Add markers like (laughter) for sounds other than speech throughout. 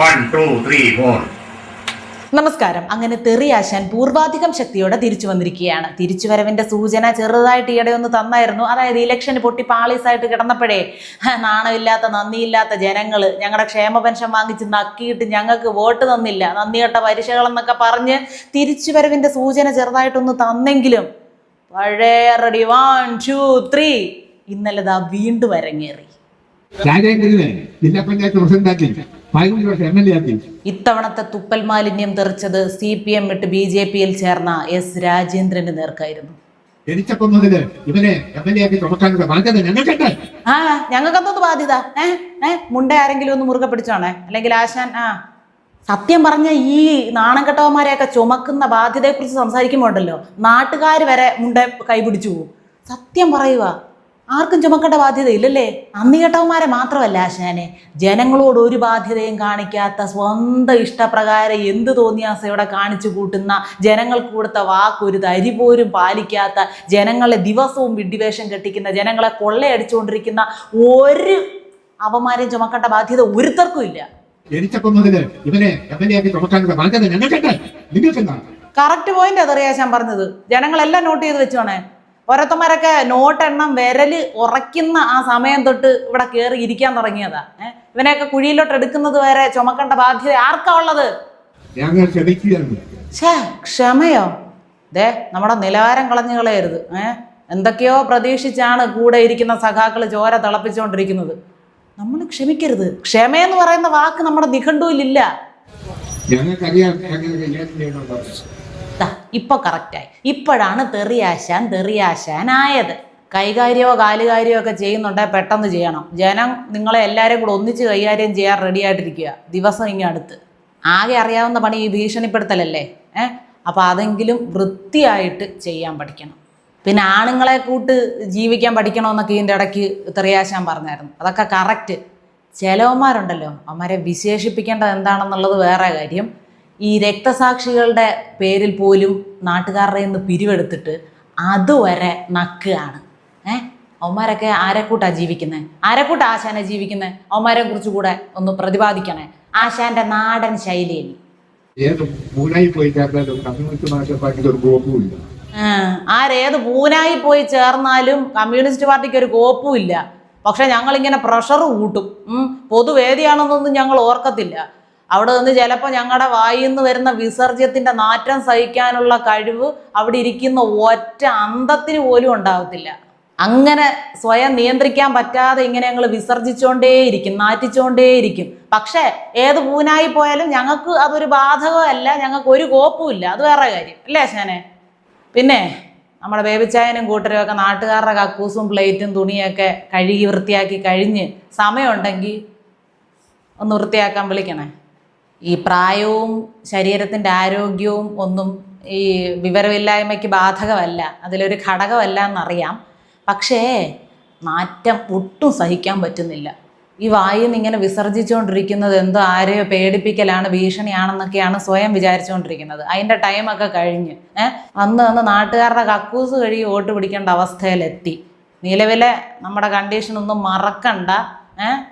One, two, three, four. നമസ്കാരം. അങ്ങനെ തെറിയാശാൻ പൂർവാധികം ശക്തിയോടെ തിരിച്ചു വന്നിരിക്കുകയാണ്. തിരിച്ചുവരവിന്റെ സൂചന ചെറുതായിട്ട് ഈയിടെ ഒന്ന് തന്നായിരുന്നു. അതായത് ഇലക്ഷന് പൊട്ടി പാളീസായിട്ട് കിടന്നപ്പോഴേ നാണമില്ലാത്ത നന്ദിയില്ലാത്ത ജനങ്ങൾ ഞങ്ങളുടെ ക്ഷേമ പെൻഷൻ വാങ്ങിച്ച് നക്കിയിട്ട് ഞങ്ങൾക്ക് വോട്ട് തന്നില്ല. നന്ദി കെട്ട പരീക്ഷകളെന്നൊക്കെ പറഞ്ഞ് തിരിച്ചുവരവിന്റെ സൂചന ചെറുതായിട്ടൊന്ന് തന്നെങ്കിലും പഴയ റെഡി വൺ ടു ത്രീ ഇന്നലെ ദാ വീണ്ടും അരങ്ങേറി. ജില്ലാ പഞ്ചായത്ത് ഇത്തവണത്തെ തുപ്പൽ മാലിന്യം തെറിച്ചത് സി പി എം വിട്ട് ബി ജെ പിയിൽ ചേർന്ന എസ് രാജേന്ദ്രന് നേർക്കായിരുന്നു. ഇവനെ എം എൽ എ ആക്കി ചുമക്കാനുള്ള ബാധ്യത ഞങ്ങൾക്കുണ്ട്. ആ ഞങ്ങൾക്കെന്തോന്ന് ബാധ്യത. ഏ ഏ മുണ്ട ആരെങ്കിലും ഒന്ന് മുറുകെ പിടിച്ചോണേ. അല്ലെങ്കിൽ ആശാൻ ആ. സത്യം പറഞ്ഞ ഈ നാണം കെട്ടവന്മാരെയൊക്കെ ചുമക്കുന്ന ബാധ്യതയെക്കുറിച്ച് സംസാരിക്കുമ്പോണ്ടല്ലോ. നാട്ടുകാർ വരെ മുണ്ട കൈപിടിച്ചു പോകും. സത്യം പറയുക ആർക്കും ചുമക്കേണ്ട ബാധ്യത ഇല്ലല്ലേ നന്ദി കെട്ടവന്മാരെ മാത്രമല്ല ആശാനെ. ജനങ്ങളോട് ഒരു ബാധ്യതയും കാണിക്കാത്ത സ്വന്തം ഇഷ്ടപ്രകാരം എന്ത് തോന്നിയാസയോടെ കാണിച്ചു കൂട്ടുന്ന ജനങ്ങൾക്ക് കൊടുത്ത വാക്കൊരു തരി പോലും പാലിക്കാത്ത ജനങ്ങളെ ദിവസവും വിഡ്ഡിവേഷം കെട്ടിക്കുന്ന ജനങ്ങളെ കൊള്ളയടിച്ചുകൊണ്ടിരിക്കുന്ന ഒരു അവന്മാരെയും ചുമക്കേണ്ട ബാധ്യത ഒരുത്തർക്കും ഇല്ല. ഇവനെ എം എൽ എ ആക്കി ചുമക്കാനുള്ള ബാധ്യത ഞങ്ങൾക്കുണ്ട് നിങ്ങൾക്കെന്താണ്? കറക്റ്റ് പോയിന്റ് അതറിയാ ഞാൻ പറഞ്ഞത്. ജനങ്ങളെല്ലാം നോട്ട് ചെയ്ത് വെച്ചോണേ. ഓരോരുത്തന്മാരൊക്കെ നോട്ടെണ്ണം വിരൽ ഉറയ്ക്കുന്ന ആ സമയം തൊട്ട് ഇവിടെ കയറി ഇരിക്കാൻ തുടങ്ങിയതാ. ഏഹ് ഇവനെയൊക്കെ കുഴിയിലോട്ട് എടുക്കുന്നത് വരെ ചുമക്കേണ്ട ബാധ്യത ആർക്കാ ഉള്ളത്? ക്ഷമയോ? ദേ നമ്മുടെ നിലവാരം കളഞ്ഞു കളയരുത്. ഏഹ് എന്തൊക്കെയോ പ്രതീക്ഷിച്ചാണ് കൂടെ ഇരിക്കുന്ന സഖാക്കൾ ചോര തിളപ്പിച്ചുകൊണ്ടിരിക്കുന്നത്. നമ്മൾ ക്ഷമിക്കരുത്. ക്ഷമയെന്ന് പറയുന്ന വാക്ക് നമ്മുടെ നിഘണ്ടുവിലില്ല. ഞങ്ങൾക്കറിയാം ഞങ്ങൾ കൈകാര്യം ചെയ്യണമെന്ന് ദാ, ഇപ്പൊ കറക്റ്റായി ഇപ്പോഴാണ് തെറിയാശാൻ തെറിയാശാനായത്. കൈകാര്യമോ കാലുകാര്യമോ ഒക്കെ ചെയ്യുന്നുണ്ടെങ്കിൽ പെട്ടെന്ന് ചെയ്യണം. ജനം നിങ്ങളെ എല്ലാവരും കൂടെ ഒന്നിച്ച് കൈകാര്യം ചെയ്യാൻ റെഡി ആയിട്ടിരിക്കുക. ദിവസം ഇങ്ങനെ അടുത്ത്. ആകെ അറിയാവുന്ന പണി ഈ ഭീഷണിപ്പെടുത്തലല്ലേ? ഏ? അപ്പോൾ അതെങ്കിലും വൃത്തിയായിട്ട് ചെയ്യാൻ പഠിക്കണം. പിന്നെ ആണുങ്ങളെ കൂട്ട് ജീവിക്കാൻ പഠിക്കണമെന്നൊക്കെ ഇതിന്റെ ഇടയ്ക്ക് തെറിയാശാൻ പറഞ്ഞായിരുന്നു. അതൊക്കെ കറക്റ്റ് ചിലവന്മാരുണ്ടല്ലോ അവന്മാരെ വിശേഷിപ്പിക്കേണ്ടത് എന്താണെന്നുള്ളത് വേറെ കാര്യം. ഈ രക്തസാക്ഷികളുടെ പേരിൽ പോലും നാട്ടുകാരുടെ നിന്ന് പിരിവെടുത്തിട്ട് അതുവരെ നക്കുകയാണ്. ഏ? അവന്മാരൊക്കെ ആരെക്കൂട്ടാ ജീവിക്കുന്നത് ആരെക്കൂട്ടാ ആശാനെ ജീവിക്കുന്നത് അവന്മാരെ കുറിച്ച് കൂടെ ഒന്ന് പ്രതിപാദിക്കണേ. ആശാന്റെ നാടൻ ശൈലിയിൽ ആരേത് പൂനായി പോയി ചേർന്നാലും കമ്മ്യൂണിസ്റ്റ് പാർട്ടിക്ക് ഒരു കോപ്പും ഇല്ല. പക്ഷെ ഞങ്ങളിങ്ങനെ പ്രഷർ കൂട്ടും. പൊതുവേദിയാണെന്നൊന്നും ഞങ്ങൾ ഓർക്കത്തില്ല. അവിടെ നിന്ന് ചിലപ്പോൾ ഞങ്ങളുടെ വായിൽ നിന്ന് വരുന്ന വിസർജ്യത്തിന്റെ നാറ്റം സഹിക്കാനുള്ള കഴിവ് അവിടെ ഇരിക്കുന്ന ഒറ്റ അന്തത്തിന് പോലും ഉണ്ടാവത്തില്ല. അങ്ങനെ സ്വയം നിയന്ത്രിക്കാൻ പറ്റാതെ ഇങ്ങനെ ഞങ്ങൾ വിസർജിച്ചുകൊണ്ടേയിരിക്കും നാറ്റിച്ചുകൊണ്ടേയിരിക്കും പക്ഷേ ഏത് പൂനായി പോയാലും ഞങ്ങൾക്ക് അതൊരു ബാധകമല്ല ഞങ്ങൾക്ക് ഒരു കോപ്പുമില്ല. അത് വേറെ കാര്യം. അല്ലേ ശാനെ പിന്നെ നമ്മുടെ ബേബിച്ചായനും കൂട്ടരും ഒക്കെ നാട്ടുകാരുടെ കക്കൂസും പ്ലേറ്റും തുണിയൊക്കെ കഴുകി വൃത്തിയാക്കി കഴിഞ്ഞ് സമയമുണ്ടെങ്കിൽ ഒന്ന് വൃത്തിയാക്കാൻ വിളിക്കണേ. ഈ പ്രായവും ശരീരത്തിന്റെ ആരോഗ്യവും ഒന്നും ഈ വിവരമില്ലായ്മയ്ക്ക് ബാധകമല്ല. അതിലൊരു ഘടകമല്ല എന്നറിയാം. പക്ഷേ മാറ്റം ഒട്ടും സഹിക്കാൻ പറ്റുന്നില്ല. ഈ വായിൽ നിന്ന് ഇങ്ങനെ വിസർജിച്ചുകൊണ്ടിരിക്കുന്നത് എന്തോ ആരെയോ പേടിപ്പിക്കലാണ് ഭീഷണിയാണെന്നൊക്കെയാണ് സ്വയം വിചാരിച്ചുകൊണ്ടിരിക്കുന്നത്. അതിന്റെ ടൈമൊക്കെ കഴിഞ്ഞ്. ഏഹ് അന്ന് അന്ന് നാട്ടുകാരുടെ കക്കൂസ് കഴുകി വോട്ട് പിടിക്കേണ്ട അവസ്ഥയിലെത്തി. നിലവിലെ നമ്മുടെ കണ്ടീഷൻ ഒന്നും മറക്കണ്ട ഏഹ്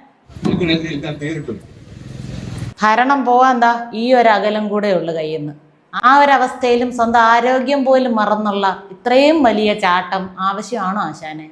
ഭരണം പോകാൻ എന്താ ഈ ഒരു അകലം കൂടെ ഉള്ളു കയ്യിൽ നിന്ന് ആ ഒരു അവസ്ഥയിലും സ്വന്തം ആരോഗ്യം പോലും മറന്നുള്ള ഇത്രയും വലിയ ചാട്ടം ആവശ്യമാണോ ആശാനെ?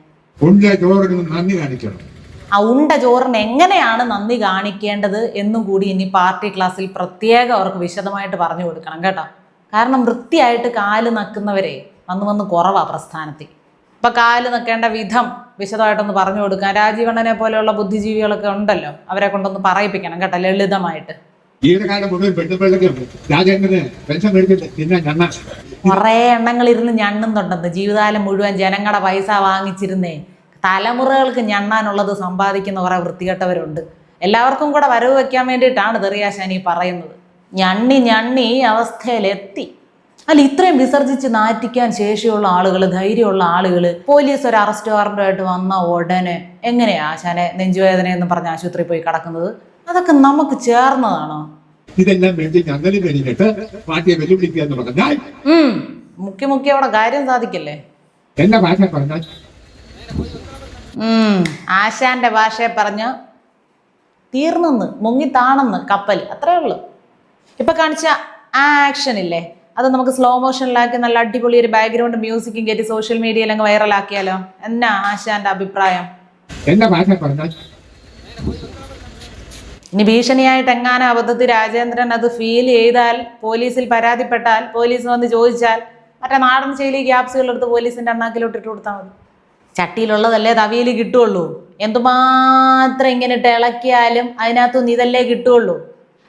ആ ഉണ്ട ചോറിന് എങ്ങനെയാണ് നന്ദി കാണിക്കേണ്ടത് എന്നും കൂടി ഇനി പാർട്ടി ക്ലാസ്സിൽ പ്രത്യേകം അവർക്ക് വിശദമായിട്ട് പറഞ്ഞു കൊടുക്കണം കേട്ടോ. കാരണം വൃത്തിയായിട്ട് കാൽ നക്കുന്നവരെ വന്ന് വന്ന് കുറവാ പ്രസ്ഥാനത്തിൽ. ഇപ്പൊ കാൽ നക്കേണ്ട വിധം വിശദമായിട്ടൊന്ന് പറഞ്ഞു കൊടുക്കാം. രാജീവണ്ണനെ പോലെയുള്ള ബുദ്ധിജീവികളൊക്കെ ഉണ്ടല്ലോ അവരെ കൊണ്ടൊന്ന് പറയിപ്പിക്കണം കേട്ടോ ലളിതമായിട്ട്. ജീവിതകാലം മുഴുവൻ പെണ്ണുപിള്ളക്ക് രാജേന്ദ്രന് പെൻഷൻ മേടിച്ചിട്ട് പിന്നെ ഞണ്ണ. കുറേ എണ്ണങ്ങൾ ഇരുന്ന് ഞണ്ണുന്നുണ്ടെന്ന് ജീവിതകാലം മുഴുവൻ ജനങ്ങളുടെ പൈസ വാങ്ങിച്ചിരുന്നേ. തലമുറകൾക്ക് ഞണ്ണാനുള്ളത് സമ്പാദിക്കുന്ന കുറേ വൃത്തികെട്ടവരുണ്ട്. എല്ലാവർക്കും കൂടെ വരവ് വെക്കാൻ വേണ്ടിയിട്ടാണ് തെറിയാശാനി പറയുന്നത്. ഞണ്ണി ഞണ്ണി ഈ അവസ്ഥയിലെത്തി. അല്ല ഇത്രയും വിസർജിച്ച് നാറ്റിക്കാൻ ശേഷിയുള്ള ആളുകൾ ധൈര്യമുള്ള ആളുകൾ പോലീസ് ഒരു അറസ്റ്റ് വാറന്റായിട്ട് വന്ന ഉടനെ എങ്ങനെയാ ആശാനെ നെഞ്ചുവേദന എന്ന് പറഞ്ഞ് ആശുപത്രിയിൽ പോയി കിടക്കുന്നത്? അതൊക്കെ നമുക്ക് ചേർന്നതാണോ? ഇതെല്ലാം വേണ്ടി ഞങ്ങളും കഴിഞ്ഞിട്ട് പാർട്ടിയെ വെല്ലുവിളിക്കുക എന്ന് പറഞ്ഞാൽ മുഖ്യ മുക്കി അവിടെ കാര്യം സാധിക്കില്ലേ? എന്റെ ഭാഷ പറഞ്ഞാൽ ആശാന്റെ ഭാഷയെ പറഞ്ഞ് തീർന്നെന്ന് മുങ്ങി താണെന്ന് കപ്പൽ അത്രേ ഉള്ളു. ഇപ്പൊ കാണിച്ച ആ ആക്ഷൻ ഇല്ലേ? അത് നമുക്ക് സ്ലോ മോഷനിലാക്കി നല്ല അടിപൊളി ഒരു ബാക്ക്ഗ്രൗണ്ട് മ്യൂസിക്കും കയറ്റി സോഷ്യൽ മീഡിയയിൽ അങ്ങ് വൈറലാക്കിയാലോ എന്നാ ആശാന്റെ അഭിപ്രായം? ഇനി ഭീഷണിയായിട്ട് എങ്ങാനും അബദ്ധത്തിൽ രാജേന്ദ്രൻ അത് ഫീൽ ചെയ്താൽ പോലീസിൽ പരാതിപ്പെട്ടാൽ പോലീസ് വന്ന് ചോദിച്ചാൽ മറ്റേ നാടൻ ശൈലി ഗ്യാപ്സുകൾ എടുത്ത് പോലീസിന്റെ അണ്ണാക്കിലോട്ട് ഇട്ട് കൊടുത്താൽ മതി. ചട്ടിയിലുള്ളതല്ലേ തവിയിൽ കിട്ടുള്ളൂ എന്തുമാത്രം ഇങ്ങനെ ഇട്ട് ഇളക്കിയാലും അതിനകത്തുനിന്ന് ഇതല്ലേ കിട്ടുള്ളൂ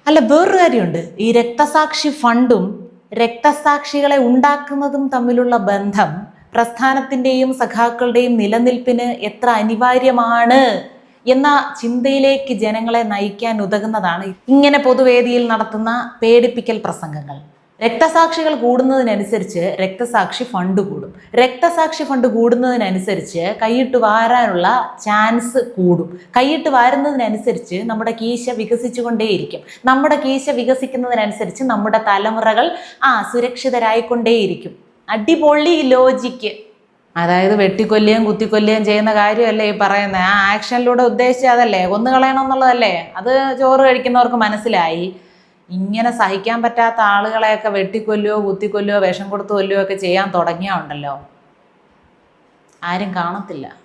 അല്ല വേറൊരു കാര്യമുണ്ട്. ഈ രക്തസാക്ഷി ഫണ്ടും രക്തസാക്ഷികളെ ഉണ്ടാക്കുന്നതും തമ്മിലുള്ള ബന്ധം പ്രസ്ഥാനത്തിന്റെയും സഖാക്കളുടെയും നിലനിൽപ്പിന് എത്ര അനിവാര്യമാണ് എന്ന ചിന്തയിലേക്ക് ജനങ്ങളെ നയിക്കാൻ ഉതകുന്നതാണ് ഇങ്ങനെ പൊതുവേദിയിൽ നടത്തുന്ന പേടിപ്പിക്കൽ പ്രസംഗങ്ങൾ. രക്തസാക്ഷികൾ കൂടുന്നതിനനുസരിച്ച് രക്തസാക്ഷി ഫണ്ട് കൂടും. രക്തസാക്ഷി ഫണ്ട് കൂടുന്നതിനനുസരിച്ച് കൈയിട്ട് വാരാനുള്ള ചാൻസ് കൂടും. കൈയിട്ട് വാരുന്നതിനനുസരിച്ച് നമ്മുടെ കീശ വികസിച്ചുകൊണ്ടേയിരിക്കും. നമ്മുടെ കീശ വികസിക്കുന്നതിനനുസരിച്ച് നമ്മുടെ തലമുറകൾ ആ സുരക്ഷിതരായിക്കൊണ്ടേയിരിക്കും. അടിപൊളി ലോജിക്ക്. അതായത് വെട്ടിക്കൊല്ലുകയും കുത്തിക്കൊല്ലുകയും ചെയ്യുന്ന കാര്യമല്ലേ ഈ പറയുന്നത്? ആ ആക്ഷനിലൂടെ ഉദ്ദേശിച്ചതല്ലേ? കൊന്നു കളയണം എന്നുള്ളതല്ലേ? അത് ചോറ് കഴിക്കുന്നവർക്ക് മനസ്സിലായി. ഇങ്ങനെ സഹിക്കാൻ പറ്റാത്ത ആളുകളെയൊക്കെ വെട്ടിക്കൊല്ലുകയോ കുത്തിക്കൊല്ലുകയോ വിഷം കൊടുത്തു കൊല്ലുകയോ ഒക്കെ ചെയ്യാൻ തുടങ്ങിയാ ഉണ്ടല്ലോ ആരും കാണത്തില്ല.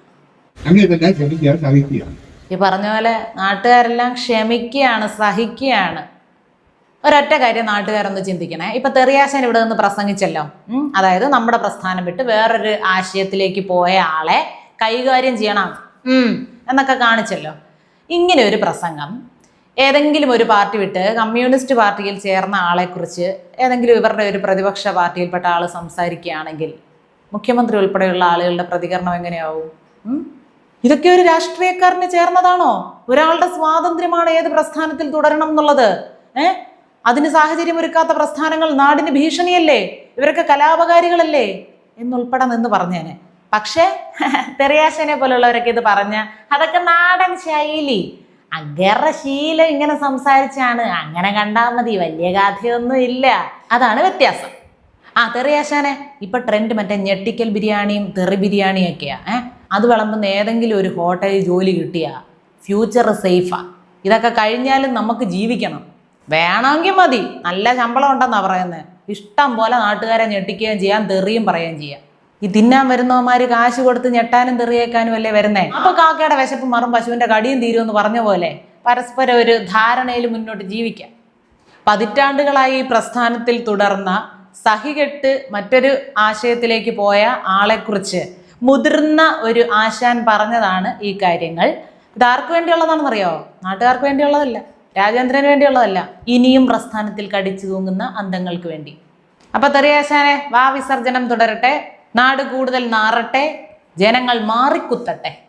ഈ പറഞ്ഞ പോലെ നാട്ടുകാരെല്ലാം ക്ഷമിക്കുകയാണ് സഹിക്കുകയാണ്. ഒരൊറ്റ കാര്യം നാട്ടുകാരൊന്ന് ചിന്തിക്കണേ. ഇപ്പൊ തെറിയാശൻ ഇവിടെ നിന്ന് പ്രസംഗിച്ചല്ലോ. അതായത് നമ്മുടെ പ്രസ്ഥാനം വിട്ട് വേറൊരു ആശയത്തിലേക്ക് പോയ ആളെ കൈകാര്യം ചെയ്യണം. എന്നൊക്കെ കാണിച്ചല്ലോ. ഇങ്ങനെ ഒരു പ്രസംഗം ഏതെങ്കിലും ഒരു പാർട്ടി വിട്ട് കമ്മ്യൂണിസ്റ്റ് പാർട്ടിയിൽ ചേർന്ന ആളെക്കുറിച്ച് ഏതെങ്കിലും ഇവരുടെ ഒരു പ്രതിപക്ഷ പാർട്ടിയിൽപ്പെട്ട ആൾ സംസാരിക്കുകയാണെങ്കിൽ മുഖ്യമന്ത്രി ഉൾപ്പെടെയുള്ള ആളുകളുടെ പ്രതികരണം എങ്ങനെയാവും? ഇതൊക്കെ ഒരു രാഷ്ട്രീയക്കാരന് ചേർന്നതാണോ? ഒരാളുടെ സ്വാതന്ത്ര്യമാണ് ഏത് പ്രസ്ഥാനത്തിൽ തുടരണം എന്നുള്ളത്. ഏ? അതിന് സാഹചര്യം ഒരുക്കാത്ത പ്രസ്ഥാനങ്ങൾ നാടിന് ഭീഷണിയല്ലേ? ഇവരൊക്കെ കലാപകാരികളല്ലേ? എന്നുൾപ്പെടെ നിന്ന് പറഞ്ഞേനെ. പക്ഷേ (laughs) തെറിയാശനെ പോലുള്ളവരൊക്കെ ഇത് പറഞ്ഞ അതൊക്കെ നാടൻ ശൈലി. അഗറ ശീലം ഇങ്ങനെ സംസാരിച്ചാണ്. അങ്ങനെ കണ്ടാൽ മതി വലിയ കഥയൊന്നും ഇല്ല. അതാണ് വ്യത്യാസം. ആ തെറിയാശാനെ ഇപ്പൊ ട്രെൻഡ് മറ്റേ ഞെട്ടിക്കൽ ബിരിയാണിയും തെറി ബിരിയാണിയും ഒക്കെയാ ഏഹ് അത് വിളമ്പുന്ന ഏതെങ്കിലും ഒരു ഹോട്ടലിൽ ജോലി കിട്ടിയാ ഫ്യൂച്ചർ സേഫാ ഇതൊക്കെ കഴിഞ്ഞാലും നമുക്ക് ജീവിക്കണം. വേണമെങ്കിൽ മതി. നല്ല ശമ്പളം ഉണ്ടെന്നാ പറയുന്നത് ഇഷ്ടം പോലെ നാട്ടുകാരെ ഞെട്ടിക്കുകയും ചെയ്യാം തെറിയും പറയുകയും ചെയ്യാം. ഈ തിന്നാൻ വരുന്നവന്മാര് കാശ് കൊടുത്ത് ഞെട്ടാനും തെറിയേക്കാനും അല്ലേ വരുന്നേ? അപ്പൊ കാക്കയുടെ വിശപ്പ് മറും പശുവിന്റെ കടിയും തീരുമെന്ന് പറഞ്ഞ പോലെ പരസ്പരം ഒരു ധാരണയിൽ മുന്നോട്ട് ജീവിക്കാം. പതിറ്റാണ്ടുകളായി ഈ പ്രസ്ഥാനത്തിൽ തുടർന്ന സഹികെട്ട് മറ്റൊരു ആശയത്തിലേക്ക് പോയ ആളെക്കുറിച്ച് മുതിർന്ന ഒരു ആശാൻ പറഞ്ഞതാണ് ഈ കാര്യങ്ങൾ. ഇത് ആർക്ക് വേണ്ടിയുള്ളതാണെന്നറിയോ? നാട്ടുകാർക്ക് വേണ്ടിയുള്ളതല്ല രാജേന്ദ്രന് വേണ്ടിയുള്ളതല്ല ഇനിയും പ്രസ്ഥാനത്തിൽ കടിച്ചു തൂങ്ങുന്ന അന്തങ്ങൾക്ക് വേണ്ടി. അപ്പൊ തെറിയാശാനെ വാ വിസർജനം തുടരട്ടെ. നാട് കൂടുതൽ നാറട്ടെ ജനങ്ങൾ മാറിക്കുത്തട്ടെ.